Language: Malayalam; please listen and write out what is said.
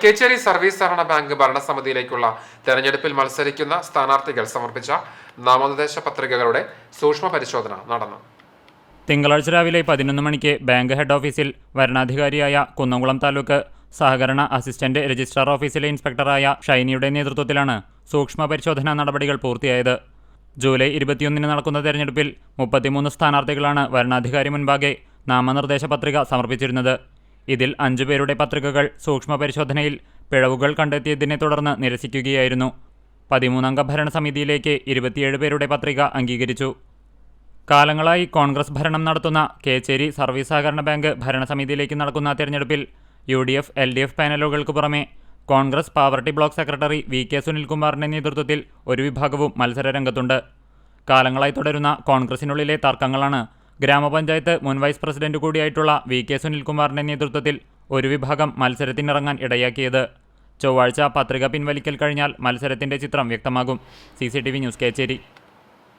കേച്ചേരി സർവീസ് സഹകരണ ബാങ്ക് ഭരണസമിതിയിലേക്കുള്ള തെരഞ്ഞെടുപ്പിൽ മത്സരിക്കുന്ന സ്ഥാനാർത്ഥികൾ സമർപ്പിച്ച നാമനിർദ്ദേശ പത്രികകളുടെ സൂക്ഷ്മ പരിശോധന നടന്നു. തിങ്കളാഴ്ച രാവിലെ പതിനൊന്ന് മണിക്ക് ബാങ്ക് ഹെഡ് ഓഫീസിൽ വരണാധികാരിയായ കുന്നംകുളം താലൂക്ക് സഹകരണ അസിസ്റ്റന്റ് രജിസ്ട്രാർ ഓഫീസിലെ ഇൻസ്പെക്ടറായ ഷൈനിയുടെ നേതൃത്വത്തിലാണ് സൂക്ഷ്മ പരിശോധനാ നടപടികൾ പൂർത്തിയായത്. ജൂലൈ ഇരുപത്തിയൊന്നിന് നടക്കുന്ന തെരഞ്ഞെടുപ്പിൽ മുപ്പത്തിമൂന്ന് സ്ഥാനാർത്ഥികളാണ് വരണാധികാരി മുൻപാകെ നാമനിർദ്ദേശ പത്രിക സമർപ്പിച്ചിരുന്നത്. ഇതിൽ അഞ്ചുപേരുടെ പത്രികകൾ സൂക്ഷ്മ പരിശോധനയിൽ പിഴവുകൾ കണ്ടെത്തിയതിനെ തുടർന്ന് നിരസിക്കുകയായിരുന്നു. പതിമൂന്നംഗ ഭരണസമിതിയിലേക്ക് ഇരുപത്തിയേഴ് പേരുടെ പത്രിക അംഗീകരിച്ചു. കാലങ്ങളായി കോൺഗ്രസ് ഭരണം നടത്തുന്ന കേച്ചേരി സർവീസ് സഹകരണ ബാങ്ക് ഭരണസമിതിയിലേക്ക് നടക്കുന്ന തെരഞ്ഞെടുപ്പിൽ U D F L D F പാനലുകൾക്ക് പുറമെ കോൺഗ്രസ് പാവർട്ടി ബ്ലോക്ക് സെക്രട്ടറി വി കെ സുനിൽകുമാറിന്റെ നേതൃത്വത്തിൽ ഒരു വിഭാഗവും മത്സരരംഗത്തുണ്ട് കാലങ്ങളായി തുടരുന്ന കോൺഗ്രസിനുള്ളിലെ തർക്കങ്ങളാണ് ഗ്രാമപഞ്ചായത്ത് മുൻ വൈസ് പ്രസിഡന്റ് കൂടിയായിട്ടുള്ള വി കെ സുനിൽകുമാറിന്റെ നേതൃത്വത്തിൽ ഒരു വിഭാഗം മത്സരത്തിനിറങ്ങാൻ ഇടയാക്കിയത്. ചൊവ്വാഴ്ച പത്രിക പിൻവലിക്കൽ കഴിഞ്ഞാൽ മത്സരത്തിന്റെ ചിത്രം വ്യക്തമാകും. C news Kecheri.